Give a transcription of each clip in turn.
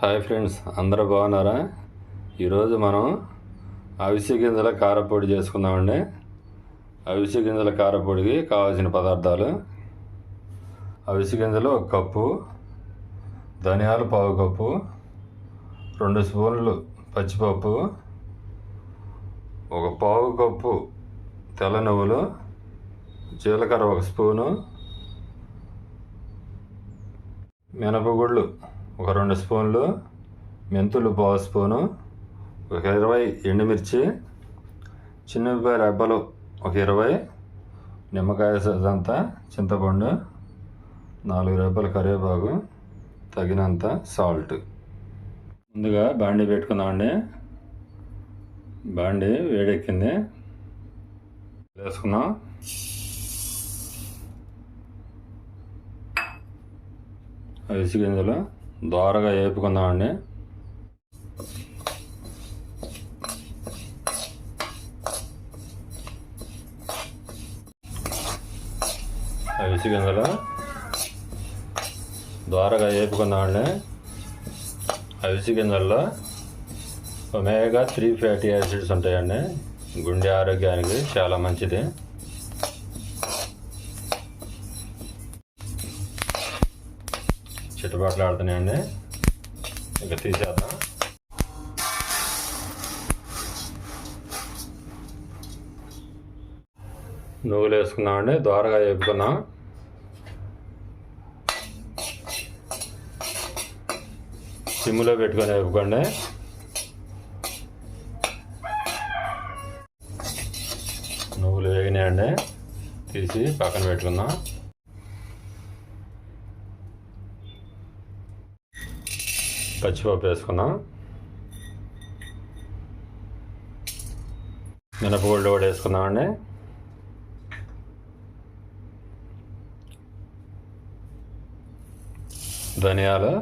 Hi friends అందరూ బాగున్నారా? ఈరోజు మనం అవిసె గింజల కారపొడి చేసుకుందామండి. అవిసె గింజల కారపొడికి కావాల్సిన పదార్థాలు. అవిసె గింజలు ఒక కప్పు ధనియాలు పావు కప్పు రెండు స్పూన్లు పచ్చిపప్పు ఒక పావు కప్పు తెల్ల నువ్వులు జీలకర్ర ఒక స్పూను మినపగుళ్ళు ఒక రెండు స్పూన్లు మెంతులు పావు స్పూను ఒక ఇరవై ఎండుమిర్చి చిన్నపాయ రెబ్బలు ఒక ఇరవై నిమ్మకాయ అంతా చింతపండు నాలుగు రెబ్బలు కరివేపాకు తగినంత సాల్ట్. ముందుగా బాండి పెట్టుకుందామండి. బాండి వేడెక్కింది. వేసుకున్నాం. అవిసి గింజలు దోరగా వేపుకుందామండి అవిసి గింజలు. దోరగా వేపుకుందామండి అవిసి గింజల్లో ఒమేగా త్రీ ఫ్యాటీ యాసిడ్స్ ఉంటాయండి. గుండె ఆరోగ్యానికి చాలా మంచిది. చిట్టుబాట్లు ఆడుతున్నాయండి ఇంకా తీసేద్దాం. నువ్వులు వేసుకున్నామండి దోరగా వేపుకున్నాం సిమ్లో పెట్టుకొని వేపుకోండి నువ్వులు వేగినాయండి. తీసి పక్కన పెట్టుకుందాం. పచ్చిపప్పు వేసుకున్నాం మినపగుళ్ళు కూడా వేసుకున్నామండి ధనియాలు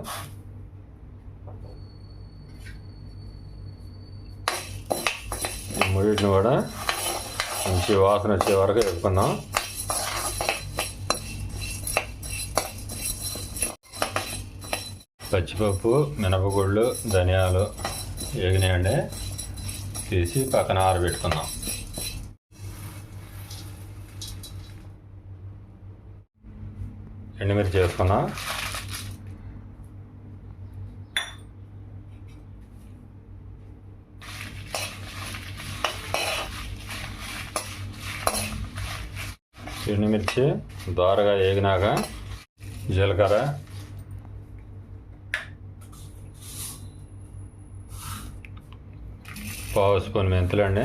ఈ కూడా మంచి వాసన వచ్చే వరకు వేసుకుందాం పచ్చిపప్పు మినపగుళ్ళు ధనియాలు వేగినాయండి తీసి పక్కన ఆరబెట్టుకుందాం. ఎండుమిర్చి చేసుకున్నాం ఎండుమిర్చి దోరగా వేగినాక జీలకర్ర పావు స్పూన్ మెంతులండి.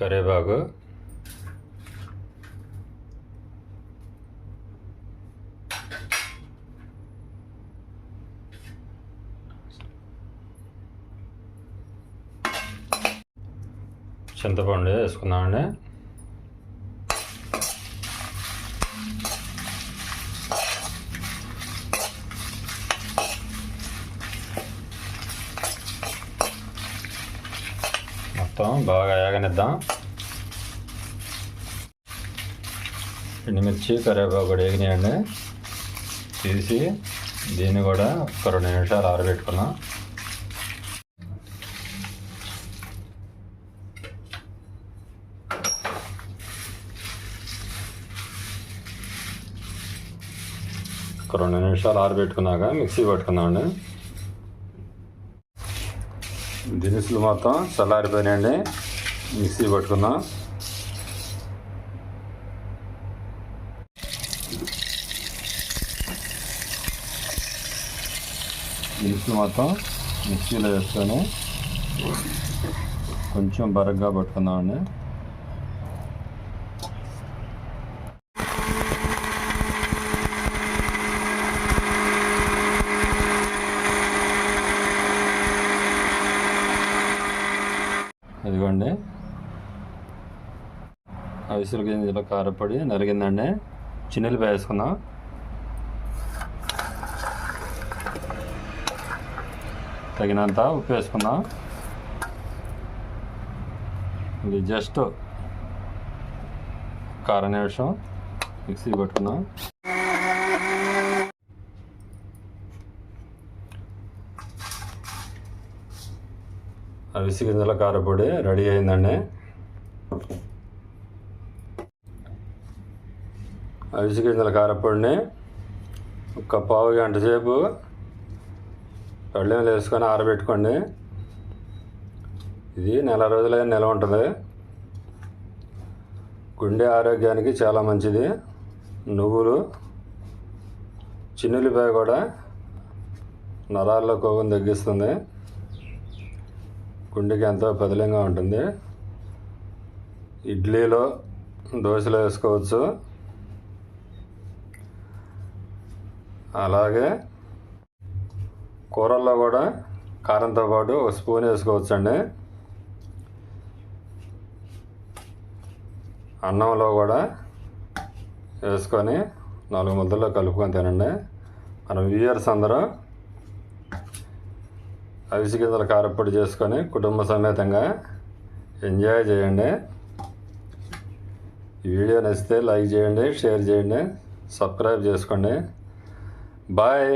కరివేపాకు. చింతపండు వేసుకుందామండి. మొత్తం బాగా ఏగనిద్దాం. ఎండుమిర్చి కరివేపాకు కూడా వేగినాయండి తీసి దీన్ని కూడా ఒక రెండు నిమిషాలు ఆరబెట్టుకున్నాం. ఒక రెండు నిమిషాలు ఆరబెట్టుకున్నాక మిక్సీ పట్టుకుందామండి. దినుసులు మొత్తం చల్లారిపోయినాయండి మిక్సీ పట్టుకుందాం. దినుసులు మొత్తం మిక్సీలో వేసుకొని కొంచెం బరగ్గా పట్టుకుందామండి చూడండి. అవిసెల గింజల కారపొడి నలిగిందండి చిన్నెల్లిపాయ వేసుకుందాం. తగినంత ఉప్పు వేసుకుందాం. ఇది జస్ట్ కార నిమిషం మిక్సీ పెట్టుకుందాం. అవిసి గింజల కారపొడి రెడీ అయిందండి. అవిసి గింజల కారపొడిని ఒక పావు గంట సేపు పళ్ళెంలో వేసుకొని ఆరబెట్టుకోండి. ఇది నెల రోజులైన నెల ఉంటుంది. గుండె ఆరోగ్యానికి చాలా మంచిది. నువ్వులు చిన్నులిపాయ కూడా నరాల్లో కొవ్వును తగ్గిస్తుంది. గుండెకి ఎంతో పదిలంగా ఉంటుంది. ఇడ్లీలో దోశలో వేసుకోవచ్చు. అలాగే కూరల్లో కూడా కారంతో పాటు ఒక స్పూన్ వేసుకోవచ్చండి. అన్నంలో కూడా వేసుకొని నాలుగు ముద్దల్లో కలుపుకొని తినండి. మనం వ్యూయర్స్ అందరూ అవిసి గింజల కారప్పొడి చేసుకొని కుటుంబ సమేతంగా ఎంజాయ్ చేయండి. ఈ వీడియో నచ్చితే లైక్ చేయండి షేర్ చేయండి సబ్స్క్రైబ్ చేసుకోండి. బాయ్.